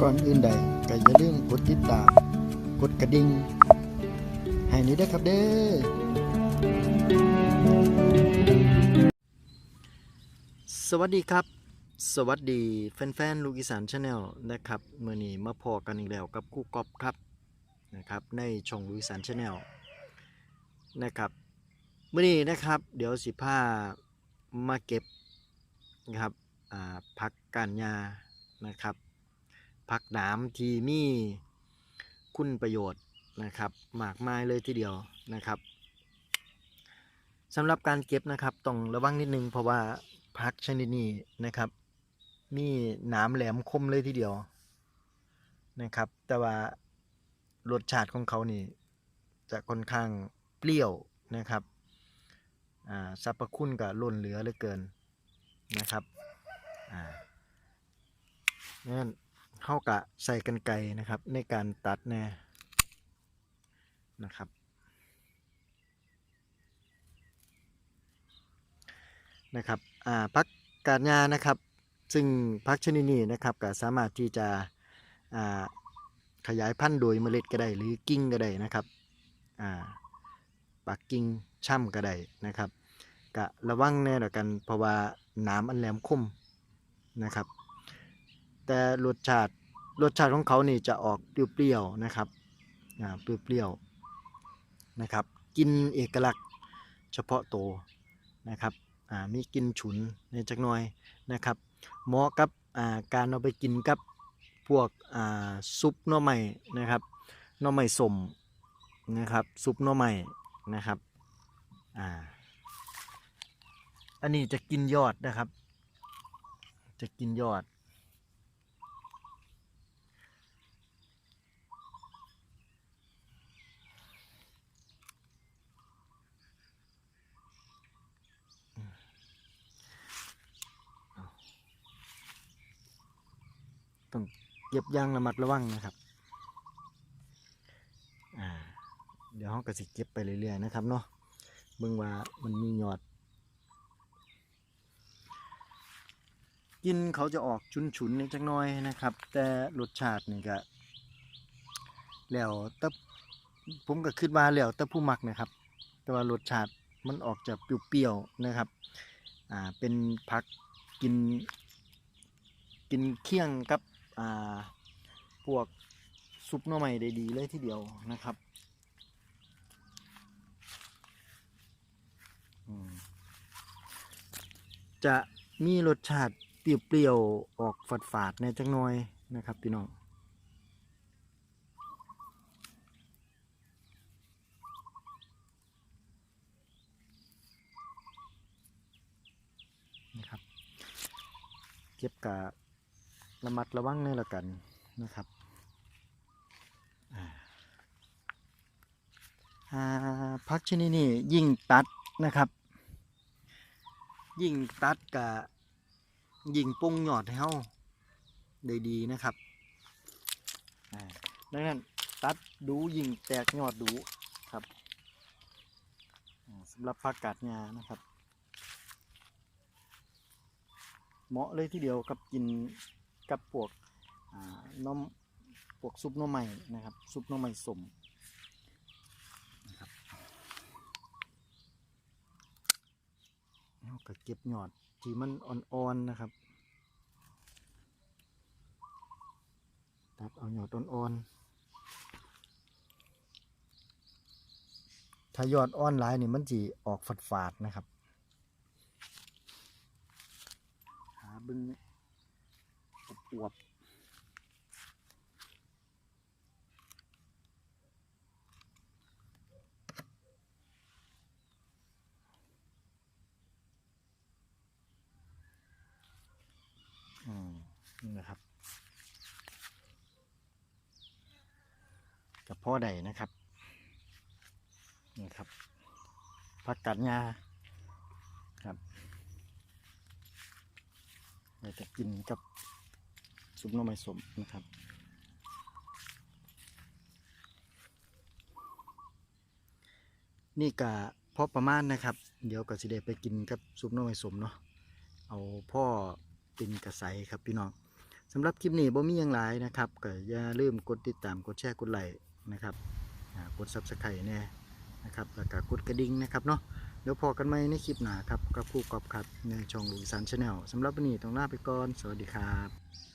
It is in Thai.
ก่อนอื่นใดก็อย่าลืมกดติดตาม กดกระดิ่งให้นี้ด้วยครับเด้อสวัสดีครับ สวัสดีแฟนๆลูกอีสานชาแนลนะครับเมื่อนี้มาพอกันอีกแล้วกับกู้กอบครับนะครับในช่องลูกอีสานชาแนลนะครับเมื่อนี้นะครับ เดี๋ยวสิพามาเก็บนะครับอ่าผักกาดยานะครับ ผักหนามที่มีคุณประโยชน์นะครับมากมายเลยทีเดียวนะครับสำหรับการเก็บนะครับต้องระวังนิดนึงเพราะว่าผักชนิดนี้นะครับ มีหนามแหลมคมเลยทีเดียวนะครับ แต่ว่ารสชาติของเขานี่จะค่อนข้างเปรี้ยวนะครับอ่าสรรพคุณก็ล้นเหลือเหลือเกินนะครับอ่างั้น เข้ากะใส่กันไกนะครับ ในการตัดแน่นะครับ นะครับอ่าพักกาดยานะครับ ซึ่งพักชนิดนี้นะครับก็สามารถที่จะอ่าขยายพันธุ์โดยเมล็ดก็ได้หรือกิ่งก็ได้นะครับอ่าปักกิ่งช่ำก็ได้นะครับกะระวังแน่ละกันเพราะว่าน้ำอันแหลมคมนะครับ แต่รสชาติ รสชาติของเขานี่จะออกเปรี้ยวๆนะครับอ่าเปรี้ยวๆนะครับ กินเอกลักษณ์เฉพาะตัวนะครับอ่ามีกินฉุนในจักหน่อยนะครับเหมาะกับอ่าการเอาไปกินกับพวกอ่าซุปหน่อไม้นะครับหน่อไม้สมนะครับซุปหน่อไม้นะครับอ่าอันนี้จะกินยอดนะครับ จะกินยอด ต้อง เก็บอยางระมัดระวังนะครับอ่าเดี๋ยวเราก็สิเก็บไปเรื่อยๆนะครับเนาะเบิ่งว่ามันมีหยอด กินเขาจะออกชุนๆในจักหน้อยนะครับ แต่รสชาตินี่ก็แล้วแต่ผมก็คิดว่าแล้วแต่ผู้มักนะครับ แต่ว่ารสชาติมันออกจะเปรี้ยวๆนะครับอ่าเป็นผักกิน กินเคี่ยงกับ อ่าพวกซุปหน่อไม้ได้ดีเลยทีเดียวนะครับจะมีรสชาติเปรี้ยวๆออกฝาดๆในจักหน่อยนะครับพี่น้องนะครับเก็บกะ ระมัดระวังในละกันนะครับอ่าพักชนิดนี้ยิ่งตัดนะครับ ยิ่งตัดกะยิ่งปรุงยอดให้เฮาได้ดีนะครับดังนั้นตัดดูยิ่งแตกยอดดูครับสำหรับผักกาดงานะครับ เหมาะเลยทีเดียวกับกิน กับพวกน้ำพวกซุปน้ำใหม่นะครับ ซุปน้ำใหม่สมนะครับแล้วก็เก็บหยอดที่มันอ่อนๆนะครับตัดเอาหยอดอ่อนๆถ้ายอดอ่อนหลายนี่มันจีออกฝาดๆนะครับหาบึง อวบอืมนี่นะครับกับพ่อใดนะครับนี่ครับผักกัดงาครับเราจะกินกับ ซุปน่อไม้สมนะครับนี่กะพอประมาณนะครับ เดี๋ยวก็สิได้ไปกินกับซุปน่อไม้สมเนาะเอาพ่อเป็นกระใสครับพี่น้องสำหรับคลิปนี้บ่มีหยังหลายนะครับก็อย่าลืมกดติดตามกดแชร์กดไลค์นะครับอ่ากด Subscribe แน่นะครับแล้วก็กดกระดิ่งนะครับเนาะเดี๋ยวพอกันใหม่ในคลิปหน้าครับกับคู่กอบครับในช่องลูกอีสานชาแนลสำหรับวันนี้ต้องลาไปก่อน สวัสดีครับ